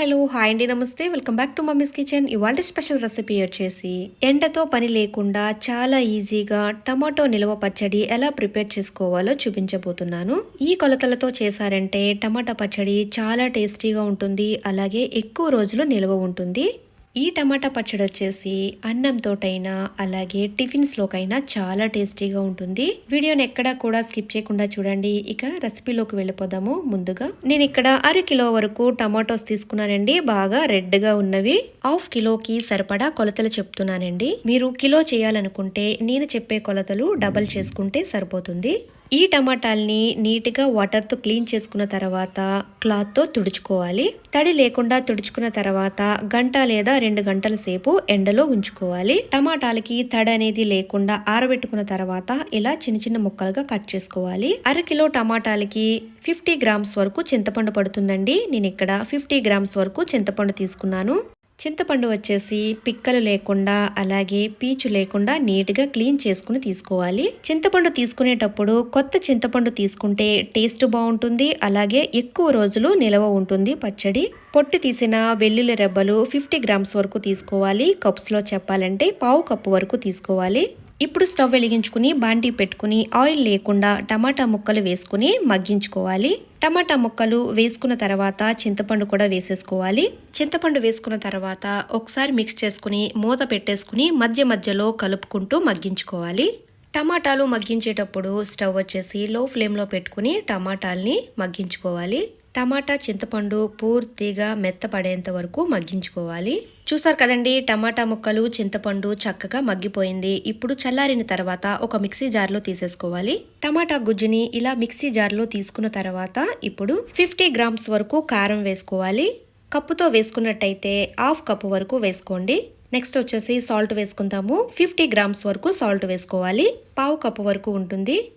Hello hi అండి namaste. Welcome back to mummy's kitchen. ఇవాళ special recipe వచ్చేసి ఎండతో పని లేకుండా చాలా ఈజీగా టమాటో నిల్వ పచ్చడి ఎలా ప్రిపేర్ చేసుకోవాలో చూపించబోతున్నాను. ఈ కొలతలతో చేశారంటే టమాటా పచ్చడి చాలా టేస్టీగా ఉంటుంది అలాగే ఎక్కువ రోజులు నిల్వ ఉంటుంది. ఈ టమాటా పచ్చడి వచ్చేసి అన్నంతోటైనా అలాగే టిఫిన్స్లోకైనా చాలా టేస్టీగా ఉంటుంది. వీడియోని ఎక్కడా కూడా స్కిప్ చేయకుండా చూడండి. ఇక రెసిపీలోకి వెళ్ళిపోదాము. ముందుగా నేను ఇక్కడ అర కిలో వరకు టమాటోస్ తీసుకున్నానండి. బాగా రెడ్గా ఉన్నవి. హాఫ్ కిలోకి సరిపడా కొలతలు చెప్తున్నానండి. మీరు కిలో చేయాలనుకుంటే నేను చెప్పే కొలతలు డబల్ చేసుకుంటే సరిపోతుంది. ఈ టమాటాల్ని నీట్గా వాటర్తో క్లీన్ చేసుకున్న తర్వాత క్లాత్తో తుడుచుకోవాలి. తడి లేకుండా తుడుచుకున్న తర్వాత గంట లేదా రెండు గంటల సేపు ఎండలో ఉంచుకోవాలి. టమాటాలకి తడి అనేది లేకుండా ఆరబెట్టుకున్న తర్వాత ఇలా చిన్న చిన్న ముక్కలుగా కట్ చేసుకోవాలి. అరకిలో టమాటాలకి ఫిఫ్టీ గ్రామ్స్ వరకు చింతపండు పడుతుందండి. నేను ఇక్కడ ఫిఫ్టీ గ్రామ్స్ వరకు చింతపండు తీసుకున్నాను. చింతపండు వచ్చేసి పిక్కలు లేకుండా అలాగే పీచు లేకుండా నీట్గా క్లీన్ చేసుకుని తీసుకోవాలి. చింతపండు తీసుకునేటప్పుడు కొత్త చింతపండు తీసుకుంటే టేస్ట్ బాగుంటుంది. అలాగే ఎక్కువ రోజులు నిలవ ఉంటుంది పచ్చడి. పొట్టు తీసిన వెల్లుల్లి రెబ్బలు ఫిఫ్టీ గ్రామ్స్ వరకు తీసుకోవాలి. కప్స్లో చెప్పాలంటే పావు కప్పు వరకు తీసుకోవాలి. ఇప్పుడు స్టవ్ వెలిగించుకుని బాండీ పెట్టుకుని ఆయిల్ లేకుండా టమాటా ముక్కలు వేసుకుని మగ్గించుకోవాలి. టమాటా ముక్కలు వేసుకున్న తర్వాత చింతపండు కూడా వేసేసుకోవాలి. చింతపండు వేసుకున్న తర్వాత ఒకసారి మిక్స్ చేసుకుని మూత పెట్టేసుకుని మధ్య మధ్యలో కలుపుకుంటూ మగ్గించుకోవాలి. టమాటాలు మగ్గించేటప్పుడు స్టవ్ వచ్చేసి లో ఫ్లేమ్లో పెట్టుకుని టమాటాల్ని మగ్గించుకోవాలి. టమాటా చింతపండు పూర్తిగా మెత్తపడేంత వరకు మగ్గించుకోవాలి. చూసారు కదండి టమాటా ముక్కలు చింతపండు చక్కగా మగ్గిపోయింది. ఇప్పుడు చల్లారిన తర్వాత ఒక మిక్సీ జార్లో తీసేసుకోవాలి. టమాటా గుజ్జుని ఇలా మిక్సీ జార్లో తీసుకున్న తర్వాత ఇప్పుడు ఫిఫ్టీ గ్రామ్స్ వరకు కారం వేసుకోవాలి. కప్పుతో వేసుకున్నట్టయితే హాఫ్ కప్పు వరకు వేసుకోండి. నెక్స్ట్ వచ్చేసి సాల్ట్ వేసుకుందాము. ఫిఫ్టీ గ్రామ్స్ వరకు సాల్ట్ వేసుకోవాలి. పావు కప్పు వరకు ఉంటుంది.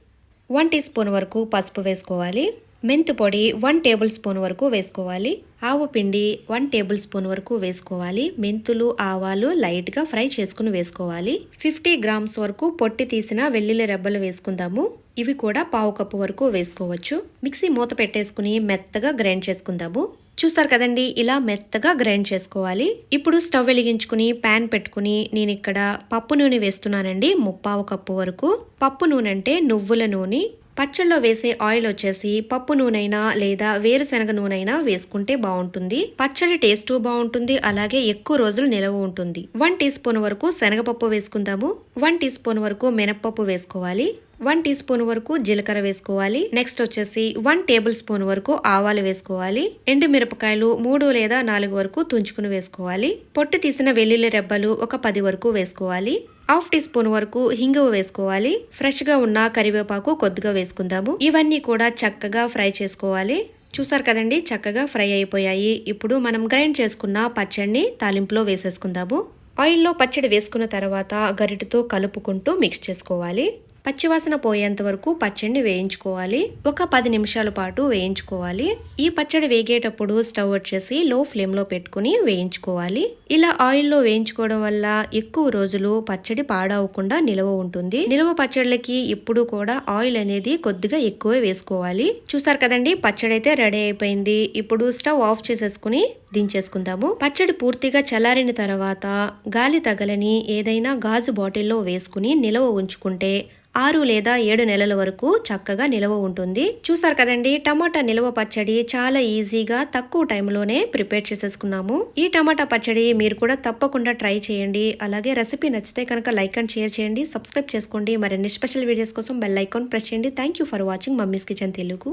వన్ టీ స్పూన్ వరకు పసుపు వేసుకోవాలి. మెంతు పొడి వన్ టేబుల్ స్పూన్ వరకు వేసుకోవాలి. ఆవు పిండి వన్ టేబుల్ స్పూన్ వరకు వేసుకోవాలి. మెంతులు ఆవాలు లైట్గా ఫ్రై చేసుకుని వేసుకోవాలి. ఫిఫ్టీ గ్రామ్స్ వరకు పొట్టి తీసిన వెల్లుల్లి రెబ్బలు వేసుకుందాము. ఇవి కూడా పావు కప్పు వరకు వేసుకోవచ్చు. మిక్సీ మూత పెట్టేసుకుని మెత్తగా గ్రైండ్ చేసుకుందాము. చూసారు కదండి ఇలా మెత్తగా గ్రైండ్ చేసుకోవాలి. ఇప్పుడు స్టవ్ వెలిగించుకుని ప్యాన్ పెట్టుకుని నేను ఇక్కడ పప్పు నూనె వేస్తున్నానండి. ముప్పావు కప్పు వరకు. పప్పు నూనె అంటే నువ్వుల నూనె. పచ్చళ్ళలో వేసే ఆయిల్ వచ్చేసి పప్పు నూనెనా లేదా వేరుశనగ నూనెనా వేసుకుంటే బాగుంటుంది. పచ్చడి టేస్ట్ బాగుంటుంది. అలాగే ఎక్కువ రోజులు నిలవ ఉంటుంది. వన్ టీ స్పూన్ వరకు శనగపప్పు వేసుకుందాము. వన్ టీ స్పూన్ వరకు మినప్పప్పు వేసుకోవాలి. వన్ టీ స్పూన్ వరకు జీలకర్ర వేసుకోవాలి. నెక్స్ట్ వచ్చేసి వన్ టేబుల్ స్పూన్ వరకు ఆవాలు వేసుకోవాలి. ఎండు మిరపకాయలు మూడు లేదా నాలుగు వరకు తుంచుకుని వేసుకోవాలి. పొట్టు తీసిన వెల్లుల్లి రెబ్బలు ఒక పది వరకు వేసుకోవాలి. హాఫ్ టీ స్పూన్ వరకు హింగువ వేసుకోవాలి. ఫ్రెష్గా ఉన్న కరివేపాకు కొద్దిగా వేసుకుందాము. ఇవన్నీ కూడా చక్కగా ఫ్రై చేసుకోవాలి. చూసారు కదండి చక్కగా ఫ్రై అయిపోయాయి. ఇప్పుడు మనం గ్రైండ్ చేసుకున్న పచ్చడిని తాలింపులో వేసేసుకుందాము. ఆయిల్లో పచ్చడి వేసుకున్న తర్వాత గరిటతో కలుపుకుంటూ మిక్స్ చేసుకోవాలి. పచ్చివాసన పోయేంత వరకు పచ్చడిని వేయించుకోవాలి. ఒక పది నిమిషాల పాటు వేయించుకోవాలి. ఈ పచ్చడి వేగేటప్పుడు స్టవ్ వచ్చేసి లో ఫ్లేమ్లో పెట్టుకుని వేయించుకోవాలి. ఇలా ఆయిల్లో వేయించుకోవడం వల్ల ఎక్కువ రోజులు పచ్చడి పాడవకుండా నిల్వ ఉంటుంది. నిల్వ పచ్చళ్ళకి ఇప్పుడు కూడా ఆయిల్ అనేది కొద్దిగా ఎక్కువే వేసుకోవాలి. చూసారు కదండి పచ్చడి అయితే రెడీ అయిపోయింది. ఇప్పుడు స్టవ్ ఆఫ్ చేసేసుకుని దించేసుకుందాము. పచ్చడి పూర్తిగా చల్లారిన తర్వాత గాలి తగలని ఏదైనా గాజు బాటిల్లో వేసుకుని నిలవ ఉంచుకుంటే ఆరు లేదా ఏడు నెలల వరకు చక్కగా నిలవ ఉంటుంది. చూసారు కదండి టమాటా నిలవ పచ్చడి చాలా ఈజీగా తక్కువ టైంలోనే ప్రిపేర్ చేసేసుకున్నాము. ఈ టమాటా పచ్చడి మీరు కూడా తప్పకుండా ట్రై చేయండి. అలాగే రెసిపీ నచ్చితే కనుక లైక్ అండ్ షేర్ చేయండి. సబ్స్క్రైబ్ చేసుకోండి. మరిన్ని స్పెషల్ వీడియోస్ కోసం బెల్ ఐకాన్ ప్రెస్ చేయండి. Thank you for watching mummy's kitchen Telugu